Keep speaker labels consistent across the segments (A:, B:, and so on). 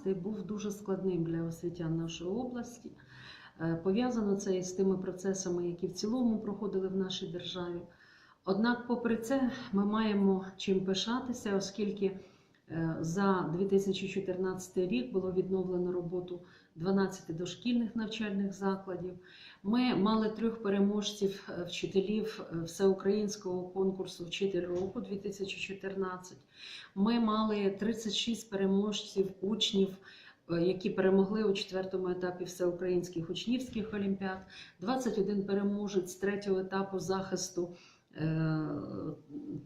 A: 2014 був дуже складним для освітян нашої області. Е, Пов'язано це із тими процесами, які в цілому проходили в нашій державі. Однак, попри це, ми маємо чим пишатися, оскільки за 2014 рік було відновлено роботу 12 дошкільних навчальних закладів. Ми мали трьох переможців е, вчителів е, всеукраїнського конкурсу Вчитель року 2014. Ми мали 36 переможців учнів. е, Які перемогли у четвертому етапі всеукраїнських учнівських олімпіад, 21 переможець третього етапу захисту е,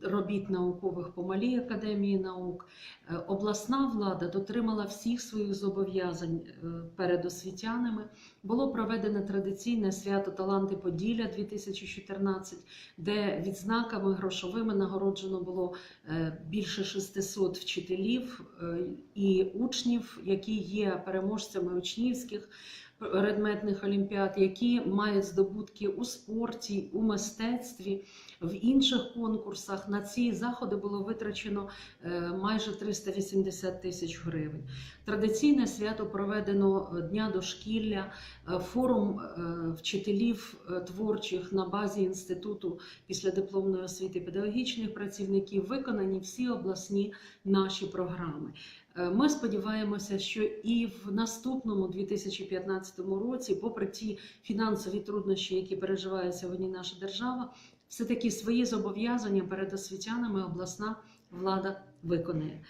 A: робіт наукових по малій академії наук. Е, Обласна влада дотримала всіх своїх зобов'язань е, перед освітянами. Було проведено традиційне свято Таланти Поділля 2014, де відзнаками грошовими нагороджено було е, більше 600 вчителів е, і учнів, які є переможцями учнівських предметних олімпіад, які мають здобутки у спорті, у мистецтві, в інших конкурсах. На ці заходи було витрачено е, майже 380 тисяч гривень. Традиційне свято проведено е, Дня дошкілля, е, форум вчителів творчих на базі інституту післядипломної освіти педагогічних працівників. Виконані всі обласні наші програми. Е, Ми сподіваємося, що і в наступному 2015 році, попри ті фінансові труднощі, які переживає сьогодні наша держава, все таки свої зобов'язання перед освітянами обласна влада виконає.